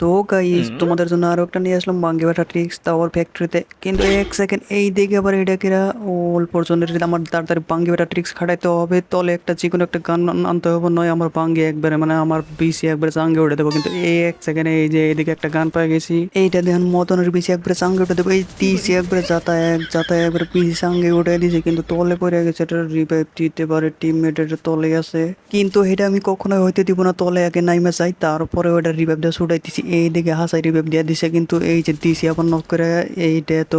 তো গাইস তোমাদের জন্য আরও একটা নিয়ে আসলাম বাঙ্গি বাটা ট্রিক্স টাওয়ার ফ্যাক্টরিতে কিন্তু এক সেকেন্ড এই দিকে আবার এটা কিরা ওল পর্যন্ত আমার তাড়াতাড়ি বাঙ্গি বাটা ট্রিক্স খাটাইতে হবে তলে একটা যে কোনো একটা গান আনতে হবে নয় আমার বাঙ্গি একবারে মানে আমার বিসি একবারে চাঙ্গে উঠে দেবো। কিন্তু এই এক সেকেন্ডে এই যে এইদিকে একটা গান পেয়ে গেছি। এইটা দেখেন মতনের বিসি একবারে চাঙ্গে উঠে দেবো এই তিসি একবারে যাতায়াত যাতায়াত একবারে বিসি চাঙ্গে উঠে দিয়েছে কিন্তু তলে পড়ে গেছে এটা রিভাইভ দিতে পারে টিমমেট এটা তলে আছে। কিন্তু এটা আমি কখনোই হইতে দিব না তলে আগে নাইমে যাই তারপরে ওটা রিভাইভ দিয়ে ছুটাইতেছি এই দিকে হাসাই রিভাইভ দিয়ে দিছে, কিন্তু এই যে দিছি আবার নক করে, এইটা তো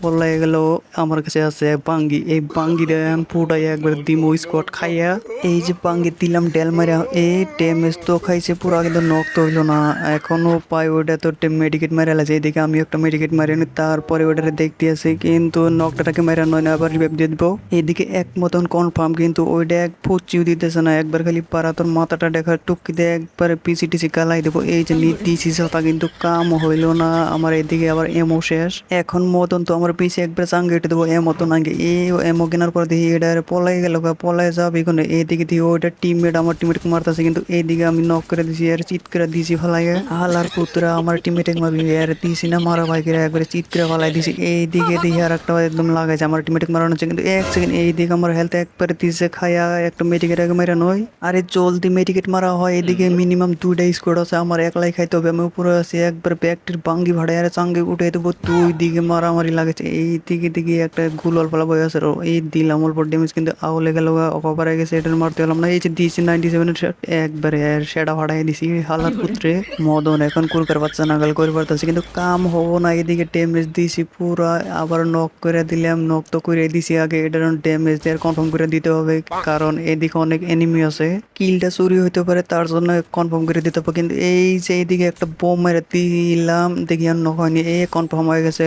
পলাই গেল। আমার কাছে আছে বাঙ্গি। এই বাঙ্গি ফুটাই একবার দিমো স্কট খাইয়া, এই যে বাঙ্গি দিলাম, ডেল মারিয়া এই ড্যামেজ তো খাইছে পুরো, কিন্তু নক তো হইল না। এখনও পাই ওটা তো মেডিকেট মারা লাগছে এইদিকে আমি একটা মেডিকেট মারি নি, তারপরে ওটারে দেখতে আছে কিন্তু নকটাকে মারা নয় না, আবার রিভাইভ দিয়ে দিব। এইদিকে এক মতন কনফার্ম কিন্তু ওইটা এক ফুচিও দিতেছে না, একবার খালি পারা তোর মাথাটা দেখা টুকি দিয়ে একবারে পিসি টিসি গালাই দেবো। এই যে দিছি সাথা কিন্তু কাম হইল না। আমার এদিকে আবার এমও শেষ। এখন মতন তো আমার পিছে একবার চাঙ্গে উঠে দেবো। এমো তো নাকি এই এমো কেনার পর দেখি এটা পলাই গেল পলাই যাবে কোনো? এইদিকে দিয়ে ওইটা টিমমেট আমার টিমমেট মারতেছে কিন্তু এইদিকে আমি নক করে দিছি আর চিৎ করে দিছি ফেলাই হালার পুত্রা, আমার টিমমেট মারবি। আর দিছি না মারা ভাইকে একবারে চিৎ করে ফেলাই দিছি। এইদিকে দিয়ে আর একটা একদম লাগাইছে। আমার টিমমেট মারানো হচ্ছে কিন্তু এক সেকেন্ড এইদিকে আমার হেলথ একবারে দিছে খায়া, একটা মেডিকেট আগে মেরে নয়। আরে জলদি মেডিকেট মারা হয়। এদিকে মিনিমাম দুইটা স্কোয়াড আছে। আমার একলাই খাইতে হবে আমি উপরে আছি একবার ব্যাগটির বাঙ্গি ভাড়ায় আর চাঙ্গে উঠে দেবো দুই দিকে মারামারি লাগেছে। এই দিকে দিকে একটা গুলল ফেলা বই আছে রো। এই দিলাম অল্প ড্যামেজ কিন্তু আউলে গেল অকবার গেছে এটার মারতে হলাম না। এই যে দিয়েছি নাইনটি সেভেনের একবারে আর সেটা ভাড়াই দিছি। হালার পুত্রে মদন এখন কুরকার বাচ্চা নাগাল করে পারতেছে কিন্তু কাম হব না এদিকে ড্যামেজ দিছি পুরা আবার নক করে দিলাম নক তো করে দিছি আগে এটার ড্যামেজ দিয়ে কনফার্ম করে দিতে হবে কারণ এদিকে অনেক এনিমি আছে। কিলটা চুরি হইতে পারে তার জন্য কনফার্ম করে দিতে হবে কিন্তু এই যে এইদিকে একটা বোম মেরে দিলাম দেখি আর হয়নি এ কনফার্ম হয়ে গেছে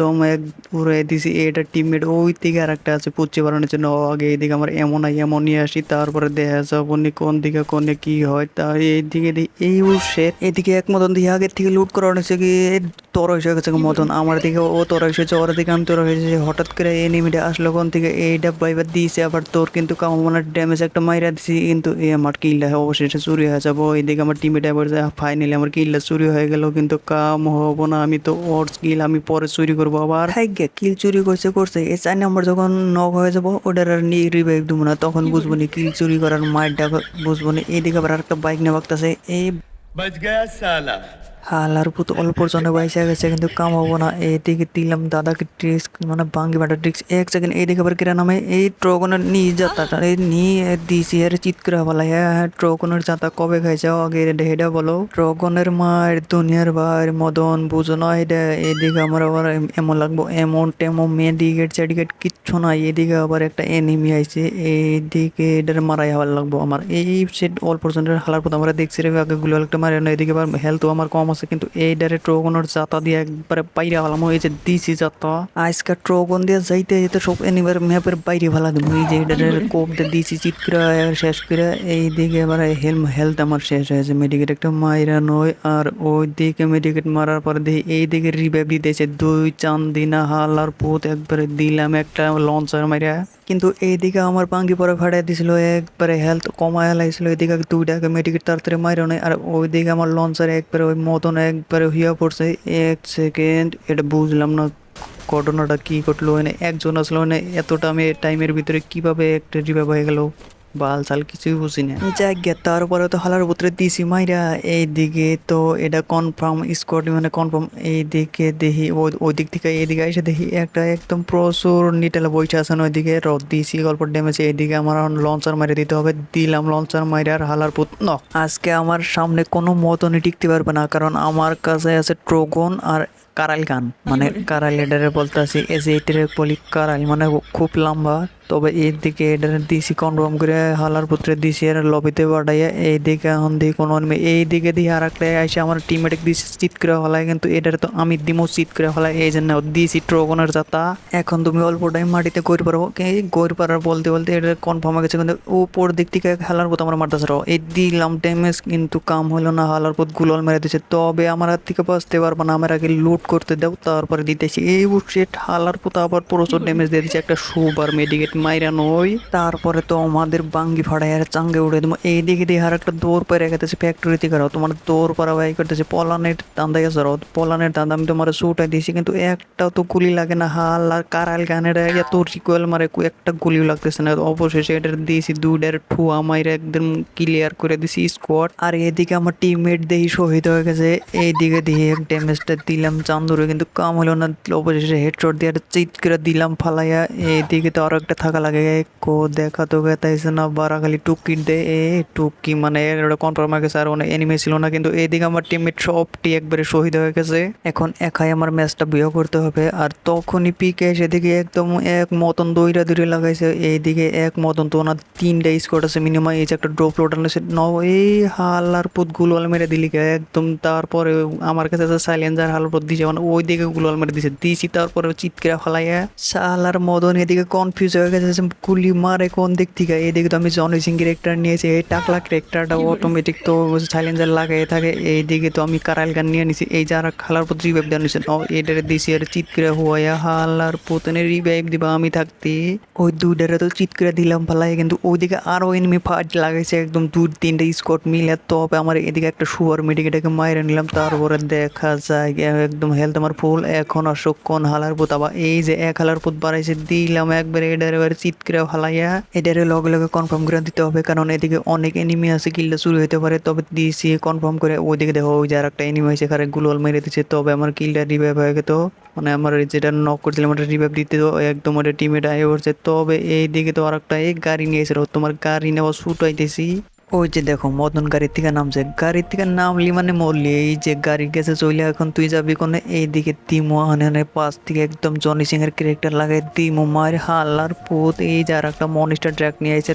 একদম এক পুরো দিছি, এটা টিমমেট ওই দিকে আর একটা আছে পুচ্ছি বাড়ানোর জন্য। ও আগে এইদিকে আমার এমন আই এমন নিয়ে আসি, তারপরে দেখা যাব কোন দিকে কোনে কি হয়, তা এইদিকে এই উঠছে এদিকে এক মতন দিয়ে আগের থেকে লুট করা হয়েছে কি তোর হয়ে গেছে মতন আমার দিকে ও তোর হয়েছে ওর দিকে আমি তোর হয়েছে হঠাৎ করে এই এনিমিটা আসলো কোন থেকে এইটা বাইবার দিয়েছে আবার তোর, কিন্তু কামানোর ড্যামেজ একটা মাইরা দিছি, কিন্তু এ আমার কিলটা অবশেষে চুরি হয়ে যাব, এইদিকে আমার টিমে এবার ফাইনালি আমার কিলটা চুরি হয়ে গেল, কিন্তু কাম হব না, আমি তো ওর স্কিল আমি পরে চুরি করব। করব আবার। ভাগ্যে কিল চুরি করছে করছে। এই চার নম্বর যখন নক হয়ে যাব ওটার আর নিয়ে রিভাইভ দেবো না তখন বুঝব না কিল চুরি করার মারটা বুঝব না। এদিকে আবার একটা বাইক নিয়ে ভাগতেছে। এই বাজ সালা। হালার পুত অল্প জনে বাইসে গেছে, কিন্তু কাম হব না। এইদিকে দিলাম দাদাকে ট্রিক্স মানে বাঙ্গি বাটা ট্রিক্স এক সেকেন্ড এইদিকে আবার কিরা নামে? এই ট্রগনের নি যাতাটা এই নি দিছি এর চিৎকার বলা হ্যাঁ হ্যাঁ ট্রগনের যাতা কবে খাইছে? আগে হেডা বলো। ট্রগনের মায়ের, দুনিয়ার ভাই মদন বুঝো না এটা এদিকে আমার আবার এমন লাগবো। এমন টেমো মেডিকেট সেডিকেট কিচ্ছু নাই। এদিকে আবার একটা এনিমি আইছে। এইদিকে এটার মারাই হওয়ার লাগবো আমার। এই সেট অল পর্যন্ত হালার পর আমরা দেখছি রে, আগে গুলো একটা মারে না। এদিকে আবার হেলথও আমার কম আছে, কিন্তু এই ডারে ট্রোগনের জাতা দিয়ে একবারে বাইরে হলাম এই যে দিছি জাতা। আজকে ট্রোগন দিয়ে যাইতে যেতে সব এনিবার ম্যাপের বাইরে ফেলা দেবো, এই যে এটার কোপ দিয়ে দিছি চিত করে, শেষ করে এই দিকে আবার হেলথ হেলথ আমার শেষ হয়েছে মেডিকেট একটা মাইরা নয়, আর ওই দিকে মেডিকেট মারার পর দিয়ে এই দিকে রিভাইভ দিতেছে, দুই চান্দিনা হালার পুত, একবারে দিলাম একটা লঞ্চার মাইরা। কিন্তু এইদিকে আমার পাঙ্গি পরে ফাটাই দিছিল, একবারে হেলথ কমায় লাগছিল এদিকে দুইটাকে মেডিকেট তাড়াতাড়ি মাইরো নাই আর ওইদিকে আমার লঞ্চার একবারে ওই মতন একবারে হইয়া পড়ছে। এক সেকেন্ড এটা বুঝলাম না ঘটনাটা কি ঘটলো, এনে একজন আসলো মানে এতটা আমি টাইমের ভিতরে কীভাবে একটা রিভাইভ হয়ে গেল? বাল চাল কিছুই বুঝি না। যাক গে তারপরে তো হালার ভিতরে দিছি মাইরা, এইদিকে তো এটা কনফার্ম স্কোয়াড মানে কনফার্ম এইদিকে দেখি ওই দিক থেকে এইদিকে এসে দেখি একটা একদম প্রচুর নিটেলা বইটা আছে না ওইদিকে রদ দিয়েছি গল্প ড্যামেজ এইদিকে আমার লঞ্চার মারে দিতে হবে, দিলাম লঞ্চার মারে আর হালার পুত, ন। আজকে আমার সামনে কোনো মতনই টিকতে পারবে না, কারণ আমার কাছে আছে ট্রোগন আর কারাল গান। মানে কারাল এডারে বলতে আছি এজ এইটের বলি কারাল মানে খুব লম্বা। তবে এর দিকে এটার দিছি কনফার্ম করে হালার পুত্রে দিছি আর লবিতে বাড়াইয়া এই দিকে এখন দিই কোনো এই দিকে দিয়ে আর একটা এসে আমার টিমমেট দিছি, চিত করে হলাই কিন্তু এটার তো আমি দিমো চিত করে হলাই এই জন্য দিছি ট্রগনের যাতা। এখন তুমি অল্প টাইম মাটিতে গড়ি পারব এই গড়ি পারার বলতে বলতে এটা কনফার্ম হয়ে গেছে, কিন্তু উপর দিক থেকে হালার পুত আমার মারতেছে রো। এই দিলাম ড্যামেজ কিন্তু কাম হলো না, হালার পুত গুলল মেরে দিচ্ছে তবে আমার হাত থেকে বাঁচতে পারব না, আমার আগে লুট মুভ করতে দাও, তারপরে দিতেছি, এই উঠছে, ঠালার পোতা আবার প্রচুর ড্যামেজ দিয়ে দিচ্ছে একটা সুবার মেডিকেট মাইরা নই। তারপরে তো আমাদের বাঙ্গি ফাড়াই আর চাঙ্গে উড়ে দেবো। এইদিকে দিয়ে আর একটা দৌড় পাই রেখেছে ফ্যাক্টরি থেকে রাও তোমার দৌড় পাড়া বাই করতেছে, পলানের দান্দাই আছে রাও পলানের দান্দা আমি তোমার সুটাই দিয়েছি, কিন্তু একটাও তো গুলি লাগে না, হাল আর কারাল গানের এত রিকোয়েল মারে একটা গুলিও লাগতেছে না, অবশেষে এটা দিয়েছি দুইটার ঠুয়া মাইরে একদম ক্লিয়ার করে দিছি স্কোয়াড আর এদিকে আমার টিমমেট দেখি শহীদ হয়ে গেছে, এইদিকে দিয়ে ড্যামেজটা দিলাম চান্দুরে কিন্তু কাম হলো না, অবশেষে হেডশট দিয়ে চিৎ করে দিলাম ফালাইয়া। এইদিকে তো আরও একটা থাকা লাগে। কো দেখা তো গেতাইছে না বারা খালি টুকি দে। এ, টুকি মানে কনফার্ম হয়ে গেছে আর অনেক এনিমে ছিল না। কিন্তু এইদিকে আমার টিমমেট সবটি একবারে শহীদ হয়ে গেছে। এখন একাই আমার ম্যাচটা বিয়ে করতে হবে। আর তখনই পিকে সেদিকে একদম এক মতন দইরা দইরে লাগাইছে। এইদিকে এক মতন তো ওনার তিনটা স্কোয়াড আছে মিনিমাম এই যে একটা ড্রপ লোড আনছে ন এই হালার পুত গুলোয়াল মেরে দিলি একদম তারপরে আমার কাছে সাইলেন্সার হালার পুত দিছে মানে ওই দিকে গুলোয়াল মেরে দিছে, দিছি তারপরে চিৎকার ফলাইয়া শালার মদন এদিকে কনফিউজ হয়ে গেছে গুলি মারে কোন দিক থেকে? এদিকে তো আমি জনি সিং ক্যারেক্টার নিয়েছি, এই টাকলা ক্যারেক্টারটা অটোমেটিক তো সাইলেন্সার লাগাই থাকে, এইদিকে তো আমি কারাইল গান নিয়ে নিছি, এই যারা খালার পুত রিভাইভ দেওয়া নিছে ন এটারে দিছি আর চিৎকার হওয়া হালার পুতনের রিভাইভ দিবা, আমি থাকতে। ওই দুইটারে তো চিৎকার দিলাম ফালাই কিন্তু ওইদিকে আরও এনিমি ফাইট লাগাইছে, একদম দু তিনটে স্কট মিলে, তবে আমার এদিকে একটা শুয়ার মেডিকেটাকে মাইরে নিলাম, তারপরে দেখা যায় গিয়ে একদম হেলথ, আমার ফুল এখন আসো কোন হালার পুত? আবার এই যে এক হালার পুত বাড়াইছে, দিলাম একবারে এটারে এবার চিৎকারে ফালাইয়া। এটারে লগে লগে কনফার্ম করে দিতে হবে, কারণ এদিকে অনেক এনিমি আছে কিলটা শুরু হতে পারে, তবে দিয়েছি কনফার্ম করে ওইদিকে দেখো, ওই যে আর একটা এনিমি হয়েছে, খারে গুলোল মেরে দিচ্ছে তবে আমার কিলটা রিভাইভ হয়ে গেত মানে আমার যেটা নক করছিলাম, ওটা রিভাইভ দিতে একদম ওটা টিমেট আয় করছে, তবে এই দিকে তো আর একটা এই গাড়ি নিয়ে এসে তোমার গাড়ি নেওয়া শুট হইতেছি। ওই যে দেখো, মদন গাড়ির থেকে নামছে গাড়ির থেকে নামলি মানে মরলি এই যে গাড়ি গেছে চলে এখন তুই যাবি কোনে? এইদিকে তিমো আনে পাশ থেকে একদম জনি সিং এর ক্যারেক্টার লাগাই তিমো মায়ের হাল্লার পুত, এই যে আর একটা মনিস্টার ড্র্যাক নিয়ে আইছে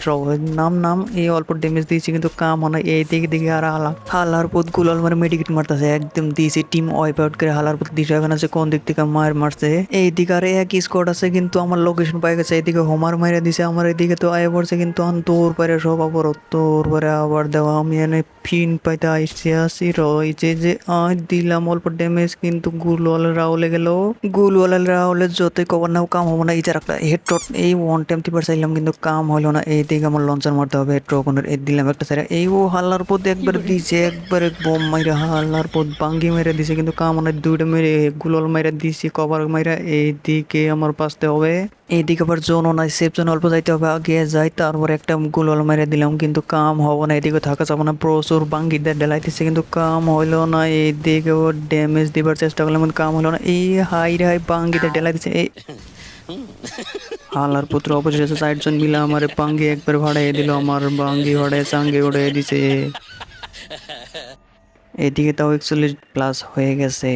নাম নাম, এই অল্প ড্যামেজ দিয়েছে কিন্তু কাম হয় না, এই দিকে দিকে আর হালা হালার পুত গুলাল মারে মেডিকেট মারতেছে, একদম দিয়েছে টিম ওয়াইপ আউট করে হালার পুত দিশা এখন আছে কোন দিক থেকে মায়ের মারছে। এই দিকে আর এক স্কোয়াড আছে কিন্তু আমার লোকেশন পাই গেছে, এইদিকে হোমার মাইরে দিছে, আমার এদিকে তো আয় পড়ছে কিন্তু আন তোর পারে সব আবার তোর পারে আবার দেওয়া আমি এনে ফিন পাইতে আইসি আসি রয়েছে যে আজ দিলাম অল্প ড্যামেজ কিন্তু গুলওয়াল রাউলে গেল গুলওয়াল রাউলে যতই কভার নাও কাম হব না এই যার একটা হেড এই ওয়ান টাইম টিপার চাইলাম কিন্তু কাম হলো না এই দিকে আমার লঞ্চার মারতে হবে হেড ট্রকনের এই দিলাম একটা সাইড এই ও হাল্লার পথ একবার দিছে একবারে বোম মাইরে হাল্লার পথ বাঙ্গি মেরে দিছে কিন্তু কাম না দুইটা মেরে গুলওয়াল মাইরা দিছি কভার মাইরা এই দিকে আমার বাঁচতে হবে এইদিকে আবার জোনও নাই সেফ জোন অল্প যাইতে হবে আগে যাই তারপর একটা গুলওয়াল মেরে দিলাম কিন্তু কাম হব না এদিকে থাকা যাব না, প্রচুর বাঙ্গি দিয়ে ডেলাইতেছে কিন্তু কাম হইল না এইদিকে ও ড্যামেজ দিবার চেষ্টা করলাম, কিন্তু কাম হলো না। এই হাই রে হাই বাঙ্গিতে ডেলাইতেছে এই হালার পুত্র অবশেষে চারজন মিলে আমার বাঙ্গি একবার ভাড়াই দিল, আমার বাঙ্গি ভাড়ায় চাঙ্গে উড়ে দিছে। এদিকে তাও একচল্লিশ প্লাস হয়ে গেছে।